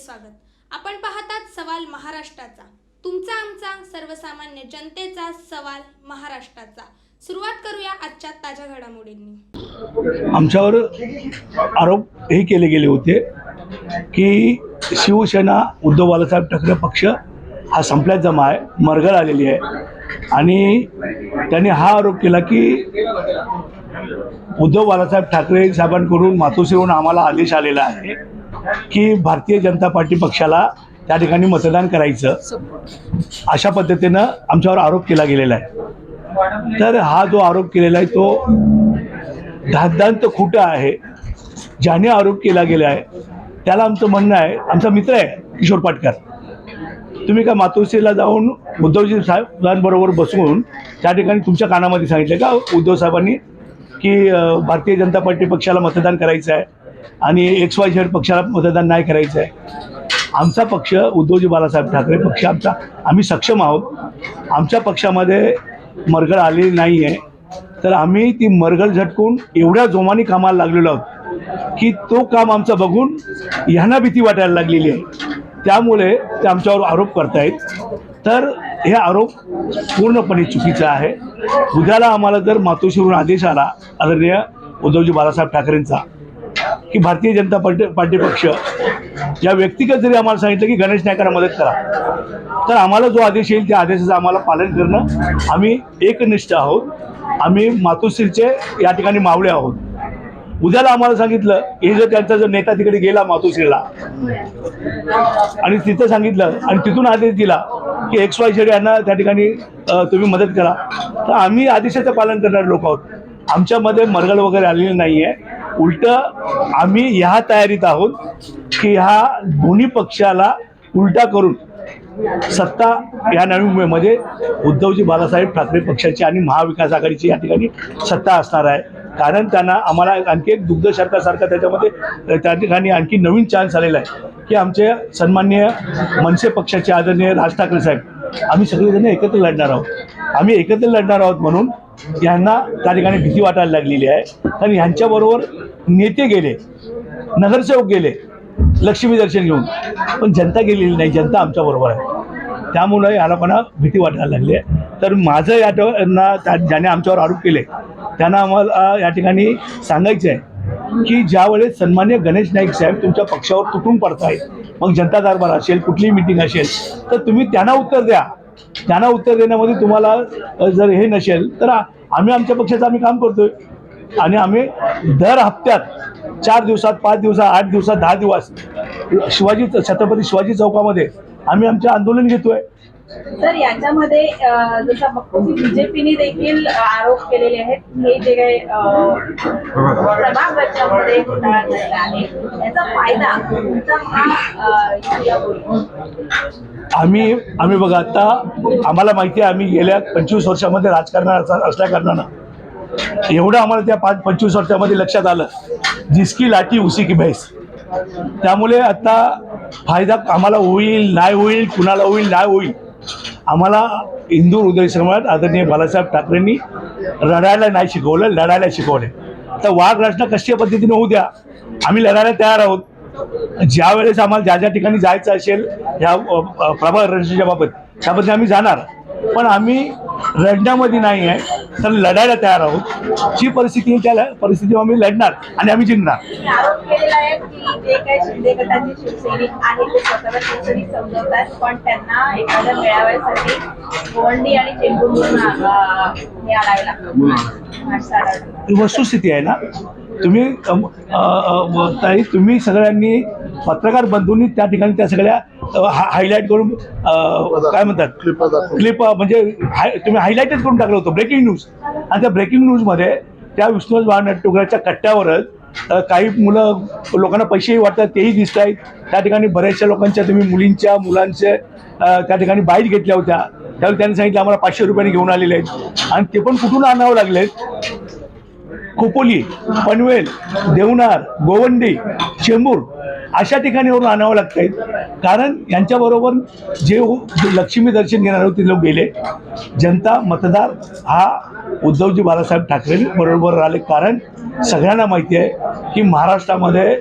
स्वागत. आपण पाहतात सवाल महाराष्ट्राचा. तुमचा आमचा सर्वसामान्य जनतेचा सवाल महाराष्ट्राचा. सुरुवात करूया आजच्या ताज्या घडामोडींनी. आमच्यावर आरोप हे केले गेले होते की शिवसेना उद्धव बाळासाहेब ठाकरे पक्ष हा संपल्यात जमा आहे मरगळ आलेली आहे. आणि त्यांनी हा आरोप केला की उद्धव बाळासाहेब ठाकरे साहेबांकडून मातोश्रीहून आम्हाला आदेश आलेला आहे. की भारतीय जनता पार्टी पक्षाला त्या ठिकाणी मतदान करायचं. अशा पद्धतीनं आमच्यावर आरोप केला गेलेला आहे. तर हा जो आरोप केलेला आहे तो धादांत खोटा आहे. ज्याने आरोप केला गेला आहे त्याला आमचं म्हणणं आहे आमचा मित्र आहे किशोर पाटकर. तुम्ही का मातोश्रीला जाऊन उद्धवजी साहेबांबरोबर बसून त्या ठिकाणी तुमच्या कानामध्ये सांगितलं का? उद्धव साहेबांनी की भारतीय जनता पार्टी पक्षाला मतदान करायचं आहे. आणि एक्स वाय झेड पक्षाला मतदान नाही करायचं आहे आमचा पक्ष उद्धवजी बाळासाहेब ठाकरे पक्ष आमचा. आम्ही सक्षम आहोत. आमच्या पक्षामध्ये मरगळ आलेली नाही आहे तर आम्ही ती मरगळ झटकून एवढ्या जोमाने कामाला लागलेलो आहोत की तो काम आमचा बघून ह्यांना भीती वाटायला लागलेली आहे. त्यामुळे ते आमच्यावर आरोप करतायत. तर हे आरोप पूर्णपणे चुकीचा आहे. उद्याला आम्हाला जर मातोश्रीवरून आदेश आला आदरणीय उद्धवजी बाळासाहेब ठाकरेंचा की भारतीय जनता पार्टी पार्टी पक्ष या व्यक्तिगत जरी आम्हाला सांगितलं की गणेश नायकांना मदत करा तर आम्हाला जो आदेश येईल त्या आदेशाचं आम्हाला पालन करणं आम्ही एकनिष्ठ आहोत. आम्ही मातोश्रीचे या ठिकाणी मावळे आहोत. उद्याला आम्हाला सांगितलं हे जर त्यांचा जर नेता तिकडे गेला मातोश्रीला आणि तिथं सांगितलं आणि तिथून आदेश दिला की एक्स वाय झेड यांना त्या ठिकाणी तुम्ही मदत करा तर आम्ही आदेशाचं पालन करणारे लोक आहोत. आमच्यामध्ये मरगळ वगैरे आलेली नाही आहे उलटं आम्ही ह्या तयारीत आहोत की ह्या दोन्ही पक्षाला उलटा करून सत्ता या नवी मुंबईमध्ये उद्धवजी बाळासाहेब ठाकरे पक्षाची आणि महाविकास आघाडीची या ठिकाणी सत्ता असणार आहे. कारण त्यांना आम्हाला आणखी एक दुग्ध शर्कासारखा त्याच्यामध्ये त्या ठिकाणी आणखी नवीन चान्स आलेला आहे की आमचे सन्माननीय मनसे पक्षाचे आदरणीय राज ठाकरे साहेब आम्ही सगळेजण एकत्र लढणार आहोत. आम्ही एकत्र लढणार आहोत म्हणून यांना त्या ठिकाणी भीती वाटायला लागलेली आहे. कारण ह्यांच्याबरोबर नेते गेले नगरसेवक गेले लक्ष्मी दर्शन घेऊन. पण जनता गेलेली नाही जनता आमच्याबरोबर आहे. त्यामुळे या लोकांना भीती वाटायला लागली आहे. तर माझं या यांना त्या ज्याने आमच्यावर आरोप केले त्यांना आम्हाला या ठिकाणी सांगायचं आहे की ज्यावेळेस सन्मान्य गणेश नाईक साहेब तुमच्या पक्षावर तुटून पडतायत मग जनता दरबार असेल कुठलीही मिटिंग असेल तर तुम्ही त्यांना उत्तर द्या. त्यांना उत्तर देण्यामध्ये तुम्हाला जर हे नसेल तर आम्ही आमच्या पक्षाचं आम्ही काम करतोय. आणि आम्ही दर हप्त्यात चार दिवसात पाच दिवसात आठ दिवसात दहा दिवस शिवाजी छत्रपती शिवाजी चौकामध्ये आम्ही आमचे आंदोलन घेतोय. तर याच्यामध्ये जसं बघतो की बीजेपीने देखील आरोप केलेले आहेत हे जे काही प्रभाग रचनामध्ये घोटाळा झालेला आहे याचा फायदा आम्ही आम्ही बघा आता आम्हाला माहिती आहे आम्ही गेल्या पंचवीस वर्षामध्ये राजकारणात अस- असल्या कारणानं. एवढं आम्हाला त्या पाच पंचवीस वर्षामध्ये लक्षात आलं. जिसकी लाठी उसी की भैस. त्यामुळे आता फायदा आम्हाला होईल नाही होईल कुणाला होईल नाही होईल. आम्हाला हिंदू हृदय समाज आदरणीय बाळासाहेब ठाकरेंनी लढायला नाही शिकवलं लढायला शिकवले. तर वाघ रचना कशा पद्धतीने होऊ द्या? आम्ही लढायला तयार आहोत. ज्या वेळेस आम्हाला ज्या ज्या ठिकाणी जायचं असेल या प्रभाग रचनेच्या बाबत त्याबद्दल आम्ही जाणार. पण आम्ही रडण्यामध्ये नाही आहे. तर लढायला तयार आहोत. जी परिस्थिती त्या परिस्थितीवर आम्ही लढणार आणि आम्ही जिंकणार. हे वस्तुस्थिती आहे ना? तुम्ही ताई तुम्ही सगळ्यांनी पत्रकार बंधूंनी त्या ठिकाणी त्या सगळ्या हायलाईट करून काय म्हणतात? क्लिप म्हणजे हाय- तुम्ही हायलाईटच करून टाकलं होतं ब्रेकिंग न्यूज आणि त्या ब्रेकिंग न्यूजमध्ये त्या विष्णू नाट्यगृहाच्या कट्ट्यावरच काही मुलं लोकांना पैसेही वाटतात तेही दिसत आहेत त्या ठिकाणी बऱ्याचशा लोकांच्या तुम्ही मुलींच्या मुलांचे त्या ठिकाणी बाईट घेतल्या होत्या. त्यावेळी त्यांनी सांगितलं आम्हाला पाचशे रुपयांनी घेऊन आलेले आहेत. आणि ते पण कुठून आणावं लागलेत? खोपोली पनवेल देवनार गोवंडी चेंबूर अशा ठिकाणीवरून आणावं लागत कारण यांच्याबरोबर जे हो- लक्ष्मी दर्शन घेणारे होते लोक गेले. जनता मतदार हा उद्धवजी बाळासाहेब ठाकरे बरोबर आले. कारण सगळ्यांना माहिती आहे की महाराष्ट्रामध्ये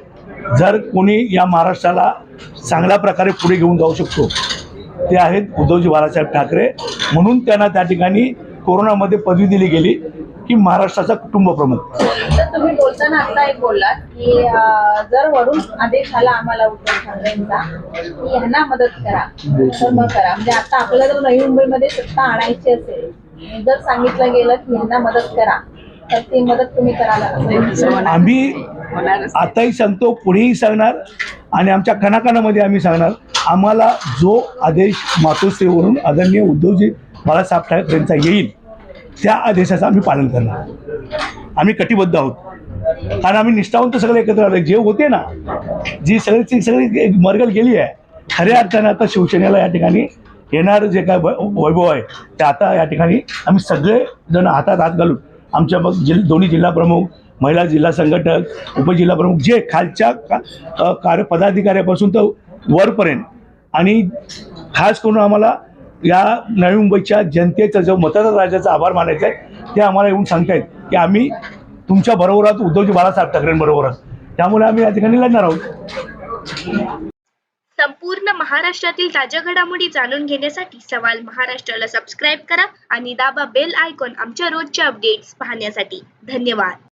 जर कोणी या महाराष्ट्राला चांगल्या प्रकारे पुढे घेऊन जाऊ शकतो ते आहेत उद्धवजी बाळासाहेब ठाकरे. म्हणून त्यांना त्या ठिकाणी कोरोनामध्ये पदवी दिली गेली की महाराष्ट्राचा कुटुंब प्रमुख. तर तुम्ही बोलताना आता एक बोललात की जर वरून आदेश आला आम्हाला उद्धव ठाकरेंचा की ह्यांना मदत करा तर मग करा. म्हणजे आता आपल्याला जर नवी मुंबईमध्ये सत्ता आणायची असेल जर सांगितलं गेलं की ह्यांना मदत करा तर ती मदत तुम्ही करायला आम्ही आताही सांगतो पुढेही सांगणार आणि आमच्या कणाकणामध्ये आम्ही सांगणार. आम्हाला जो आदेश मातोश्रीवरून आदरणीय उद्धवजी बाळासाहेब ठाकरेंचा येईल त्या आदेशाचं आम्ही पालन करणार. आम्ही कटिबद्ध आहोत. कारण आम्ही निष्ठावंत सगळे एकत्र आले जे होते ना जी सगळ्याची सगळी एक मरगल गेली आहे खऱ्या अर्थानं आता शिवसेनेला या ठिकाणी येणारं जे काय वैभव आहे ते आता या ठिकाणी आम्ही सगळे जण हातात हात घालून आमच्या मग जिल दोन्ही जिल्हा प्रमुख महिला जिल्हा संघटक उपजिल्हा प्रमुख जे खालच्या का कार्य पदाधिकाऱ्यापासून तर वरपर्यंत. आणि खास करून आम्हाला या नवी मुंबईच्या जनतेचा जो मतदार राजाचा आभार मानायचा आहे ते आम्हाला येऊन सांगतायत की आम्ही तुमच्या बरोबर आहोत उद्धवजी बाळासाहेब ठाकरेंबरोबर आहोत. त्यामुळे आम्ही या ठिकाणी लढणार आहोत. संपूर्ण महाराष्ट्रातील ताज्या घडामोडी जाणून घेण्यासाठी सवाल महाराष्ट्राला सबस्क्राईब करा आणि दाबा बेल आयकॉन आमच्या रोजच्या अपडेट्स पाहण्यासाठी. धन्यवाद.